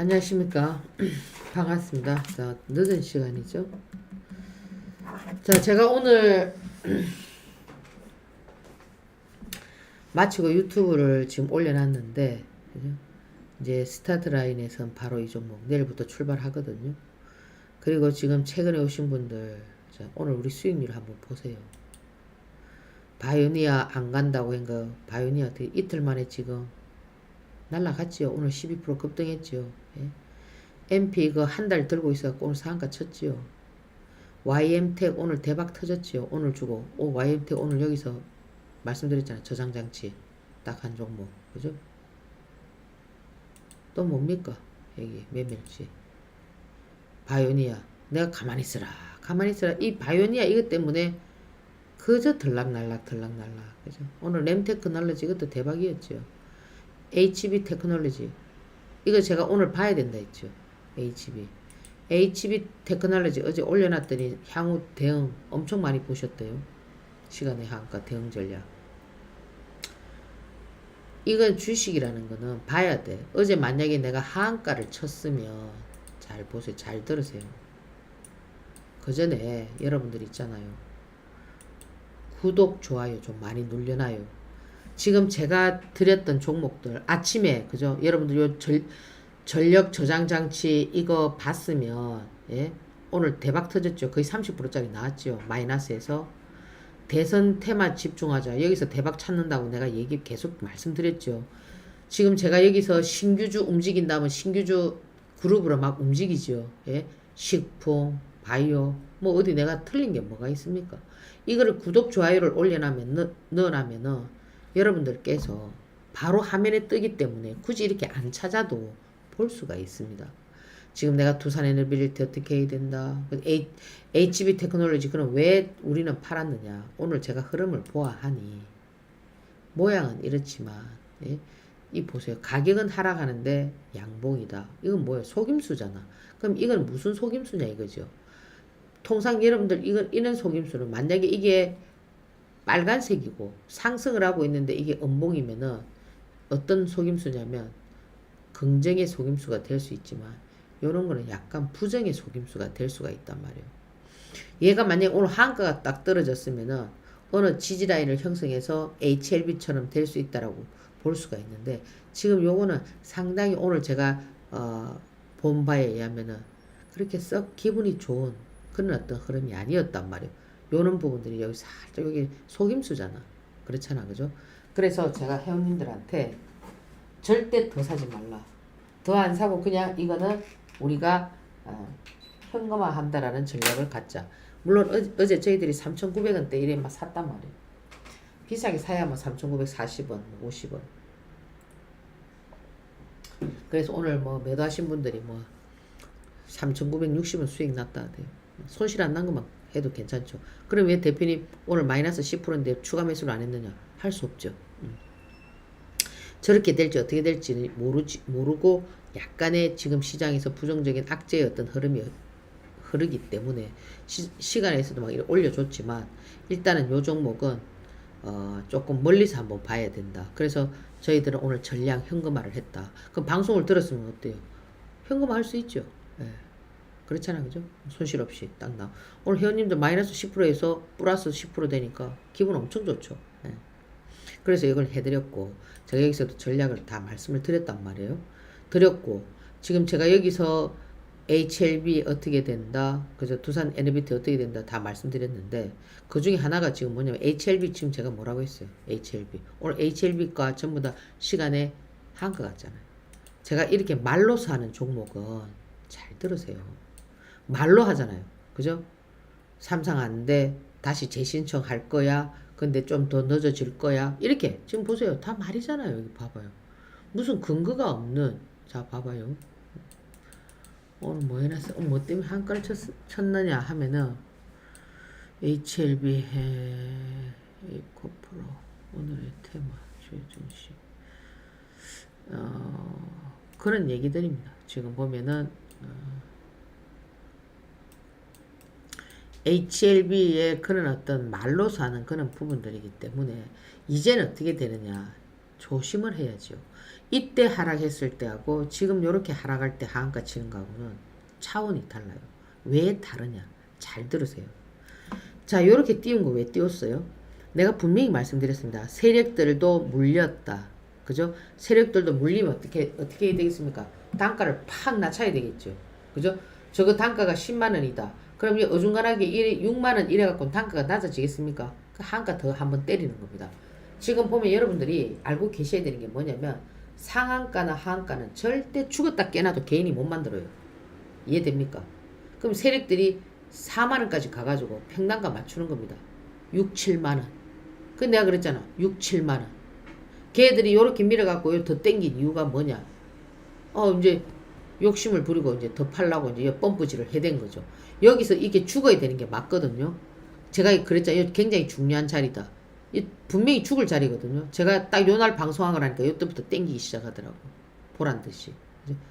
안녕하십니까. 반갑습니다. 자, 늦은 시간이죠. 자, 제가 오늘 마치고 유튜브를 지금 올려놨는데, 그죠? 이제 스타트 라인에선 바로 이 종목, 내일부터 출발하거든요. 그리고 지금 최근에 오신 분들, 자, 오늘 우리 수익률 한번 보세요. 바이오니아 안 간다고 한 거, 바이오니아 되게 이틀 만에 지금 날라갔지요. 오늘 12% 급등했지요. 예. MP 그한달 들고 있어갖고 오늘 상한가 쳤지요. YM텍 오늘 대박 터졌지요. 오늘 주고. 오, YM텍 오늘 여기서 말씀드렸잖아요. 저장장치. 딱 한 종목. 그죠? 또 뭡니까? 여기 메밀지. 바이오니아. 내가 가만히 있어라. 가만히 있어라. 이 바이오니아 이것 때문에 그저 들락날락 들락날락. 그죠? 오늘 램테크놀로지 이것도 대박이었죠. HB 테크놀로지. 이거 제가 오늘 봐야 된다 했죠. HB. HB 테크놀로지 어제 올려놨더니 향후 대응 엄청 많이 보셨대요. 시간의 한가 대응 전략. 이건 주식이라는 거는 봐야 돼. 어제 만약에 내가 하한가를 쳤으면 잘 보세요. 잘 들으세요. 그 전에 여러분들 있잖아요. 구독, 좋아요 좀 많이 눌려놔요. 지금 제가 드렸던 종목들 아침에 그죠? 여러분들 요 절, 전력 저장 장치 이거 봤으면 예? 오늘 대박 터졌죠. 거의 30%짜리 나왔죠. 마이너스에서 대선 테마 집중하자. 여기서 대박 찾는다고 내가 얘기 계속 말씀드렸죠. 지금 제가 여기서 신규주 움직인다면 신규주 그룹으로 막 움직이죠. 예? 식품, 바이오, 뭐 어디 내가 틀린 게 뭐가 있습니까? 이거를 구독, 좋아요를 올려놔면, 넣, 넣어놔면은 여러분들께서 바로 화면에 뜨기 때문에 굳이 이렇게 안 찾아도 볼 수가 있습니다. 지금 내가 두산 에너빌리티 어떻게 해야 된다. HB 테크놀로지 그럼 왜 우리는 팔았느냐. 오늘 제가 흐름을 보아하니 모양은 이렇지만 예? 이 보세요. 가격은 하락하는데 양봉이다. 이건 뭐예요? 속임수잖아. 그럼 이건 무슨 속임수냐 이거죠. 통상 여러분들 이건 이런 속임수는 만약에 이게 빨간색이고 상승을 하고 있는데 이게 음봉이면은 어떤 속임수냐면 긍정의 속임수가 될 수 있지만 이런 거는 약간 부정의 속임수가 될 수가 있단 말이에요. 얘가 만약에 오늘 한가가 딱 떨어졌으면은 어느 지지라인을 형성해서 HLB처럼 될 수 있다라고 볼 수가 있는데 지금 요거는 상당히 오늘 제가 어, 본 바에 의하면은 그렇게 썩 기분이 좋은 그런 어떤 흐름이 아니었단 말이에요. 요런 부분들이 여기 살짝 여기 속임수잖아. 그렇잖아. 그죠? 그래서 제가 회원님들한테 절대 더 사지 말라. 더 안 사고 그냥 이거는 우리가 어, 현금화 한다라는 전략을 갖자. 물론 어, 어제 저희들이 3,900원대 이래 막 샀단 말이에요. 비싸게 사야 뭐 3,940원, 50원. 그래서 오늘 뭐 매도하신 분들이 뭐 3,960원 수익 났다 하대요. 손실 안 난 것만 해도 괜찮죠. 그럼 왜 대표님 오늘 마이너스 10%인데 추가 매수를 안 했느냐? 할 수 없죠. 음. 저렇게 될지 어떻게 될지 모르지, 모르고 약간의 지금 시장에서 부정적인 악재의 어떤 흐름이 흐르기 때문에 시, 간에서도막 올려줬지만 일단은 요 종목은 어, 조금 멀리서 한번 봐야 된다. 그래서 저희들은 오늘 전량 현금화를 했다. 그럼 방송을 들었으면 어때요? 현금화 할 수 있죠. 예. 그렇잖아, 그죠? 손실 없이 딱 나. 오늘 회원님들 마이너스 10%에서 플러스 10% 되니까 기분 엄청 좋죠. 예. 그래서 이걸 해드렸고, 제가 여기서도 전략을 다 말씀을 드렸단 말이에요. 드렸고, 지금 제가 여기서 HLB 어떻게 된다, 그죠? 두산 에너비티 어떻게 된다 다 말씀드렸는데, 그 중에 하나가 지금 뭐냐면, HLB 지금 제가 뭐라고 했어요? HLB. 오늘 HLB가 전부 다 시간에 한 것 같잖아요. 제가 이렇게 말로서 하는 종목은 잘 들으세요. 말로 하잖아요. 그죠? 삼상 안 돼. 다시 재신청 할 거야. 근데 좀 더 늦어질 거야. 이렇게. 지금 보세요. 다 말이잖아요. 여기 봐봐요. 무슨 근거가 없는. 자, 봐봐요. 오늘 뭐 해놨어? 어, 뭐 때문에 한가를 쳤, 쳤느냐 하면은 HLB 해 에코프로 오늘의 테마 최준식 어, 그런 얘기들입니다. 지금 보면은 어, HLB의 그런 어떤 말로서 하는 그런 부분들이기 때문에 이제는 어떻게 되느냐 조심을 해야죠. 이때 하락했을 때하고 지금 이렇게 하락할 때 하한가 치는 거하고는 차원이 달라요. 왜 다르냐? 잘 들으세요. 자, 이렇게 띄운 거 왜 띄웠어요? 내가 분명히 말씀드렸습니다. 세력들도 물렸다. 그죠? 세력들도 물리면 어떻게 어떻게 되겠습니까? 단가를 팍 낮춰야 되겠죠. 그죠? 저거 단가가 10만 원이다. 그럼 이 어중간하게 이래 6만 원 이래 갖고 단가가 낮아지겠습니까? 그 한가 더 한번 때리는 겁니다. 지금 보면 여러분들이 알고 계셔야 되는 게 뭐냐면 상한가나 하한가는 절대 죽었다 깨나도 개인이 못 만들어요. 이해됩니까? 그럼 세력들이 4만 원까지 가가지고 평단가 맞추는 겁니다. 6, 7만 원. 그 내가 그랬잖아. 6, 7만 원. 걔들이 요렇게 밀어갖고 더 땡긴 이유가 뭐냐? 어 이제 욕심을 부리고 이제 더 팔라고 이제 펌프질을 해댄 거죠. 여기서 이게 죽어야 되는 게 맞거든요. 제가 그랬잖아요. 굉장히 중요한 자리다. 이 분명히 죽을 자리거든요. 제가 딱 요 날 방송하고 나니까 요때부터 땡기기 시작하더라고. 보란 듯이.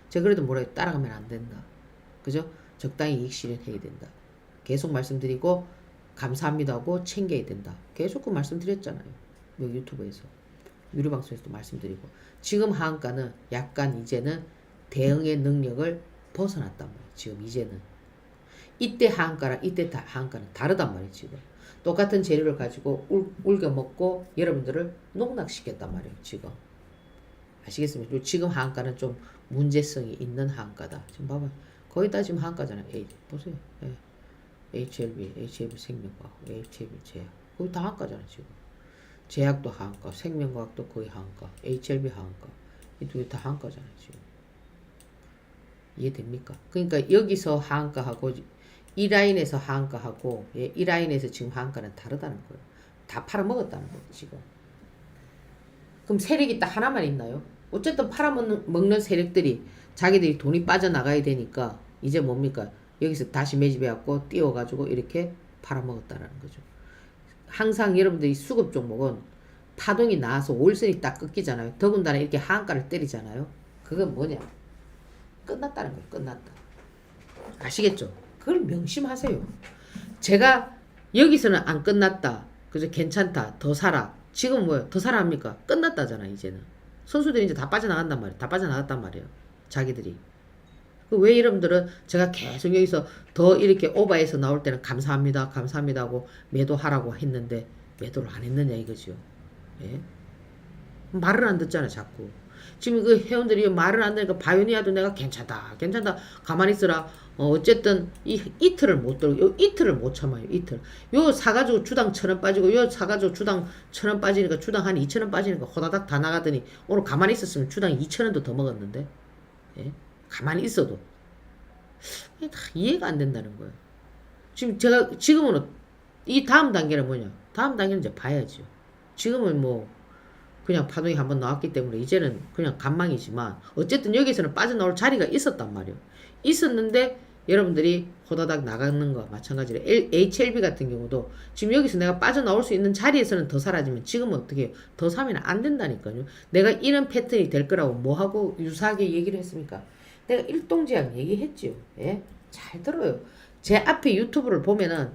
제가 그래도 뭐라 해요? 따라가면 안 된다. 그죠? 적당히 이익 실현해야 된다. 계속 말씀드리고 감사합니다 하고 챙겨야 된다. 계속 그 말씀드렸잖아요. 여기 유튜브에서. 유료 방송에서도 말씀드리고. 지금 하한가는 약간 이제는 대응의 능력을 벗어났단 말이에요. 지금 이제는. 이때 하한가랑 이때 다- 하한가는 다르단 말이에요. 지금. 똑같은 재료를 가지고 울, 울겨 먹고 여러분들을 농락시켰단 말이에요. 지금. 아시겠습니까? 지금 하한가는 좀 문제성이 있는 하한가다. 지금 봐봐. 거의 다 지금 하한가잖아요. A, 보세요. 예. HLB, HLB 생명과학, HLB 제약. 거의 다 하한가잖아, 지금. 제약도 하한가, 생명과학도 거의 하한가, HLB 하한가. 이 두 개다 하한가잖아, 지금. 이해됩니까? 그러니까 여기서 하한가하고 이 라인에서 하한가하고 예, 이 라인에서 지금 하한가는 다르다는 거예요. 다 팔아먹었다는 거예요, 지금. 그럼 세력이 딱 하나만 있나요? 어쨌든 팔아먹는 먹는 세력들이 자기들이 돈이 빠져나가야 되니까 이제 뭡니까? 여기서 다시 매집해갖고 띄워가지고 이렇게 팔아먹었다라는 거죠. 항상 여러분들이 수급 종목은 파동이 나와서 올선이 딱 끊기잖아요. 더군다나 이렇게 하한가를 때리잖아요. 그건 뭐냐? 끝났다는 거예요. 끝났다. 아시겠죠? 그걸 명심하세요. 제가 여기서는 안 끝났다. 그죠? 괜찮다. 더 살아. 지금 뭐예요? 더 살아 합니까? 끝났다잖아, 이제는. 선수들이 이제 다 빠져나간단 말이에요. 다 빠져나갔단 말이에요. 자기들이. 그왜 여러분들은 제가 계속 여기서 더 이렇게 오버해서 나올 때는 감사합니다, 감사합니다 하고 매도하라고 했는데 매도를 안 했느냐 이거죠. 예? 말을 안 듣잖아, 자꾸. 지금 그 회원들이 말을 안 듣니까 바이오니아도 내가 괜찮다, 괜찮다, 가만히 있어라. 어, 어쨌든 이 이틀을 못 들고, 요 이틀을 못 참아요, 이틀. 요 사가지고 주당 천 원 빠지고, 요 사가지고 주당 천 원 빠지니까 주당 한 이천 원 빠지니까 호다닥 다 나가더니 오늘 가만히 있었으면 주당 이천 원도 더 먹었는데, 예? 가만히 있어도. 다 이해가 안 된다는 거예요. 지금 제가, 지금은 이 다음 단계는 뭐냐? 다음 단계는 이제 봐야죠. 지금은 뭐, 그냥 파동이 한번 나왔기 때문에 이제는 그냥 간망이지만 어쨌든 여기서는 빠져나올 자리가 있었단 말이에요. 있었는데 여러분들이 호다닥 나가는 거 마찬가지로 HLB 같은 경우도 지금 여기서 내가 빠져나올 수 있는 자리에서는 더 사라지면 지금은 어떻게 해요? 더 사면 안 된다니까요. 내가 이런 패턴이 될 거라고 뭐하고 유사하게 얘기를 했습니까? 내가 일동제약 얘기했지요. 예? 잘 들어요. 제 앞에 유튜브를 보면은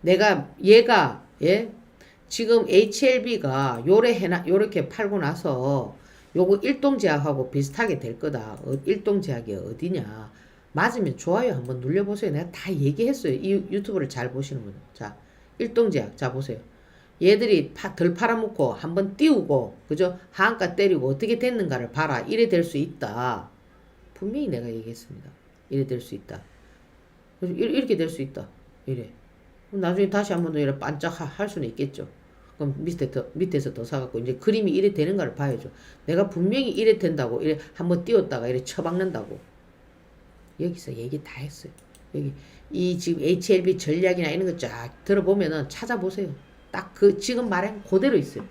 내가 얘가 예? 지금 HLB가 요래 해나 요렇게 팔고 나서 요거 일동 제약하고 비슷하게 될 거다. 어, 일동 제약이 어디냐? 맞으면 좋아요 한번 눌려보세요. 내가 다 얘기했어요. 이 유튜브를 잘 보시는 분은. 자, 일동 제약. 자, 보세요. 얘들이 파, 덜 팔아먹고 한번 띄우고, 그죠? 하한가 때리고 어떻게 됐는가를 봐라. 이래 될 수 있다. 분명히 내가 얘기했습니다. 이래 될 수 있다. 이렇게 될 수 있다. 이래. 나중에 다시 한 번 더 이래 반짝 하- 할 수는 있겠죠. 그럼 밑에 더, 밑에서 더 사갖고 이제 그림이 이래 되는가를 봐야죠. 내가 분명히 이래 된다고 이래 한번 띄웠다가 이래 쳐박는다고. 여기서 얘기 다 했어요. 여기 이 지금 HLB 전략이나 이런 거 쫙 들어보면은 찾아보세요. 딱 그 지금 말한 그대로 있어요.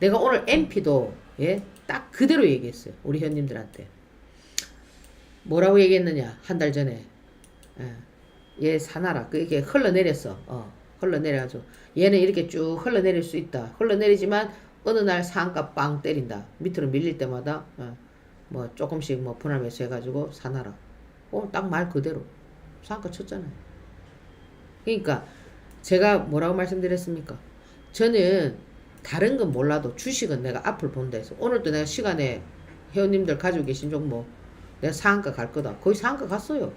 내가 오늘 MP도 예, 딱 그대로 얘기했어요. 우리 현님들한테. 뭐라고 얘기했느냐 한 달 전에 예, 얘 사나라 그게 흘러내렸어 어 흘러내려가지고 얘는 이렇게 쭉 흘러내릴 수 있다. 흘러내리지만 어느 날 상한가 빵 때린다. 밑으로 밀릴 때마다 어, 뭐 조금씩 뭐 분할 매수 해가지고 사나라. 어 딱 말 그대로. 상한가 쳤잖아요. 그러니까 제가 뭐라고 말씀드렸습니까? 저는 다른 건 몰라도 주식은 내가 앞을 본다 해서 오늘도 내가 시간에 회원님들 가지고 계신 종목 내가 상한가 갈 거다. 거의 상한가 갔어요.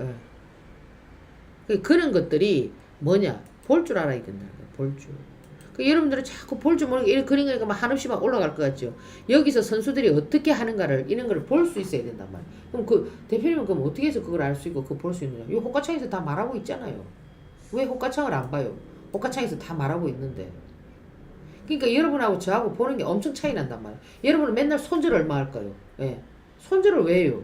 예. 그- 그런 것들이 뭐냐 볼 줄 알아야 된다는 거야. 볼 줄. 그 여러분들은 자꾸 볼 줄 모르게 이렇게 그린 거니까 막 한없이 막 올라갈 것 같죠. 여기서 선수들이 어떻게 하는가를 이런 걸 볼 수 있어야 된단 말이야. 그럼 그 대표님은 그럼 어떻게 해서 그걸 알 수 있고 그걸 볼 수 있느냐? 이 호가창에서 다 말하고 있잖아요. 왜 호가창을 안 봐요? 호가창에서 다 말하고 있는데. 그러니까 여러분하고 저하고 보는 게 엄청 차이 난단 말이야. 여러분은 맨날 손절 얼마 할까요? 예. 손절을 왜 해요?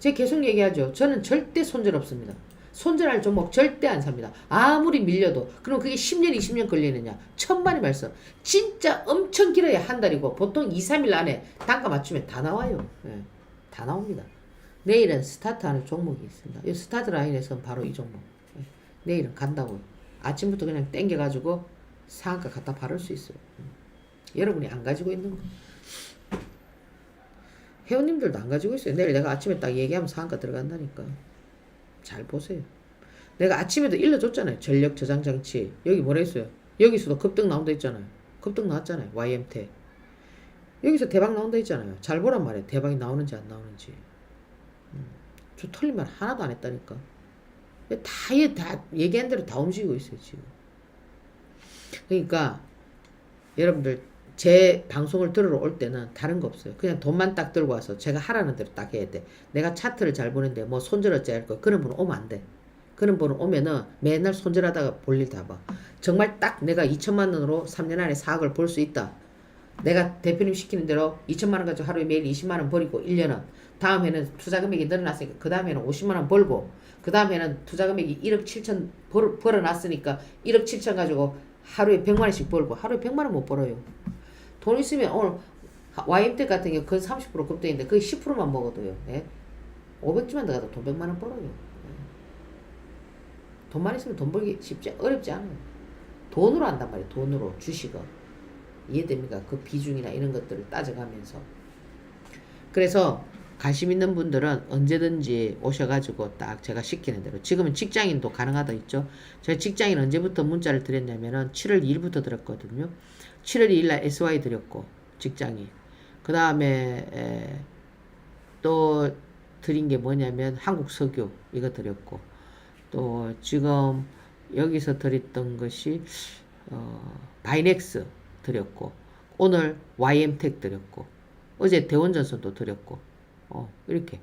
제가 계속 얘기하죠. 저는 절대 손절 없습니다. 손절할 종목 절대 안 삽니다. 아무리 밀려도. 그럼 그게 10년, 20년 걸리느냐? 천만의 말씀. 진짜 엄청 길어야 한 달이고 보통 2, 3일 안에 단가 맞추면 다 나와요. 예. 다 나옵니다. 내일은 스타트하는 종목이 있습니다. 이 스타트 라인에서는 바로 이 종목. 예. 내일은 간다고요. 아침부터 그냥 땡겨가지고 상한가 갖다 바를 수 있어요. 음. 여러분이 안 가지고 있는 거. 회원님들도 안 가지고 있어요. 내일 내가 아침에 딱 얘기하면 상한가 들어간다니까. 잘 보세요. 내가 아침에도 일러줬잖아요. 전력 저장 장치. 여기 뭐라 했어요? 여기서도 급등 나온다 했잖아요. 급등 나왔잖아요. YMT. 여기서 대박 나온다 했잖아요. 잘 보란 말이에요. 대박이 나오는지 안 나오는지. 음, 저 틀린 말 하나도 안 했다니까. 다, 얘, 다 얘기한 대로 다 움직이고 있어요, 지금. 그러니까 여러분들 제 방송을 들으러 올 때는 다른 거 없어요. 그냥 돈만 딱 들고 와서 제가 하라는 대로 딱 해야 돼. 내가 차트를 잘 보는데 뭐 손절 어찌 할 거. 그런 분은 오면 안 돼. 그런 분은 오면은 맨날 손절하다가 볼일 다 봐. 정말 딱 내가 2천만 원으로 3년 안에 4억을 벌 수 있다. 내가 대표님 시키는 대로 2천만 원 가지고 하루에 매일 20만 원 버리고 1년은 다음에는 투자 금액이 늘어났으니까 그 다음에는 50만 원 벌고 그 다음에는 투자 금액이 1억 7천 벌, 벌어놨으니까 1억 7천 가지고 하루에 100만 원씩 벌고 하루에 100만 원 못 벌어요. 돈 있으면 오늘 YMT 같은 경우 그 30% 급등인데 그게 10%만 먹어도요. 예? 500주만 더 가도 돈 100만 원 벌어요. 예. 돈만 있으면 돈 벌기 쉽지 어렵지 않아요. 돈으로 한단 말이에요. 돈으로 주식은 이해됩니까? 그 비중이나 이런 것들을 따져가면서 그래서 관심 있는 분들은 언제든지 오셔가지고 딱 제가 시키는 대로 지금은 직장인도 가능하다 있죠. 제가 직장인 언제부터 문자를 드렸냐면은 7월 2일부터 드렸거든요. 7월 2일 날 SY 드렸고 직장인 그 다음에 또 드린 게 뭐냐면 한국 석유 이거 드렸고 또 지금 여기서 드렸던 것이 어, 바이넥스 드렸고 오늘 YM텍 드렸고 어제 대원전선도 드렸고 어, 이렇게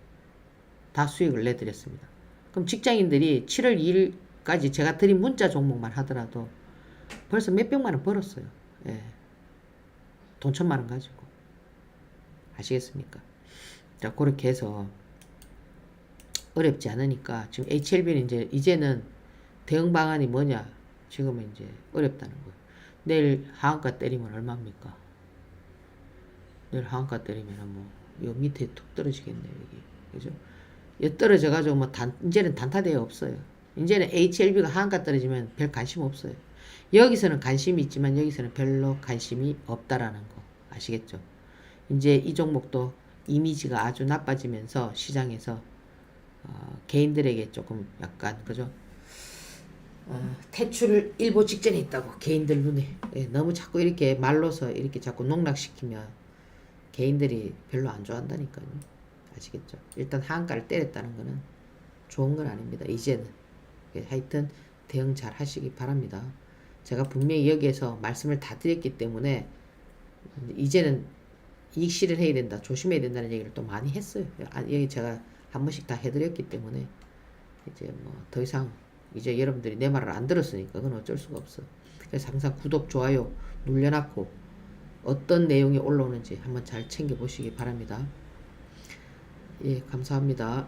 다 수익을 내드렸습니다. 그럼 직장인들이 7월 2일까지 제가 드린 문자 종목만 하더라도 벌써 몇백만 원 벌었어요. 예. 돈 천만 원 가지고. 아시겠습니까? 자, 그렇게 해서 어렵지 않으니까 지금 HLB는 이제 이제는 대응 방안이 뭐냐? 지금은 이제 어렵다는 거예요. 내일 하한가 때리면 얼마입니까? 내일 하한가 때리면 뭐, 요 밑에 툭 떨어지겠네요, 여기. 그죠? 여 떨어져 가지고 뭐 단, 이제는 단타대회 없어요. 이제는 HLB가 하한가 떨어지면 별 관심 없어요. 여기서는 관심이 있지만 여기서는 별로 관심이 없다라는 거. 아시겠죠? 이제 이 종목도 이미지가 아주 나빠지면서 시장에서 어, 개인들에게 조금 약간 그죠? 어, 퇴출 일보 직전에 있다고 개인들 눈에 예, 너무 자꾸 이렇게 말로서 이렇게 자꾸 농락시키면 개인들이 별로 안 좋아한다니까요. 아시겠죠? 일단 하한가를 때렸다는 거는 좋은 건 아닙니다. 이제는 예, 하여튼 대응 잘 하시기 바랍니다. 제가 분명히 여기에서 말씀을 다 드렸기 때문에 이제는 이익 실현해야 된다, 조심해야 된다는 얘기를 또 많이 했어요. 아, 여기 제가 한 번씩 다 해드렸기 때문에 이제 뭐 더 이상 이제 여러분들이 내 말을 안 들었으니까 그건 어쩔 수가 없어. 그래서 항상 구독, 좋아요 눌려놨고 어떤 내용이 올라오는지 한번 잘 챙겨 보시기 바랍니다. 예, 감사합니다.